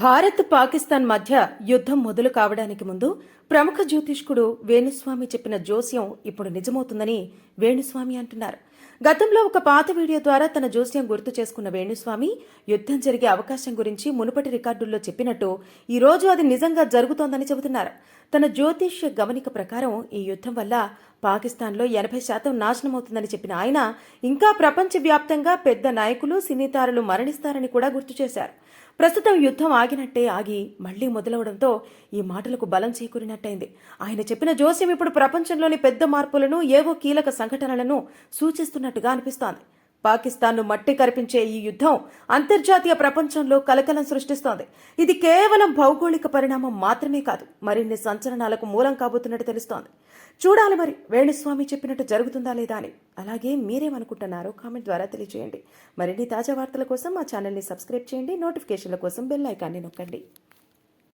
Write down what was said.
భారత్ పాకిస్తాన్ మధ్య యుద్ధం మొదలు కావడానికి ముందు ప్రముఖ జ్యోతిష్కుడు వేణుస్వామి చెప్పిన జోస్యం ఇప్పుడు నిజమవుతుందని వేణుస్వామి అంటున్నారు. గతంలో ఒక పాత వీడియో ద్వారా తన జోస్యం గుర్తు చేసుకున్న వేణుస్వామి యుద్ధం జరిగే అవకాశం గురించి మునుపటి రికార్డుల్లో చెప్పినట్టు ఈ రోజు అది నిజంగా జరుగుతోందని చెబుతున్నారు. తన జ్యోతిష్య గమనిక ప్రకారం ఈ యుద్ధం వల్ల పాకిస్తాన్లో ఎనభై శాతం నాశనమవుతుందని చెప్పిన ఆయన ఇంకా ప్రపంచవ్యాప్తంగా పెద్ద నాయకులు సినీతారులు మరణిస్తారని కూడా గుర్తు చేశారు. ప్రస్తుతం యుద్ధం ఆగినట్టే ఆగి మళ్ళీ మొదలవడంతో ఈ మాటలకు బలం చేకూరినట్టయింది. ఆయన చెప్పిన జోస్యం ఇప్పుడు ప్రపంచంలోని పెద్ద మార్పులను ఏవో కీలక సంఘటనలను సూచిస్తున్నట్టుగా అనిపిస్తోంది. పాకిస్తాన్ను మట్టి కరిపించే ఈ యుద్ధం అంతర్జాతీయ ప్రపంచంలో కలకలం సృష్టిస్తోంది. ఇది కేవలం భౌగోళిక పరిణామం మాత్రమే కాదు మరిన్ని సంచలనాలకు మూలం కాబోతున్నట్టు తెలుస్తోంది. చూడాలి మరి వేణుస్వామి చెప్పినట్టు జరుగుతుందా లేదా అని. అలాగే మీరేమనుకుంటున్నారో కామెంట్ ద్వారా తెలియజేయండి మరిన్ని తాజా వార్తల కోసం మా ఛానల్ని సబ్స్క్రైబ్ చేయండి. నోటిఫికేషన్ల కోసం బెల్ ఐకాన్ని నొక్కండి.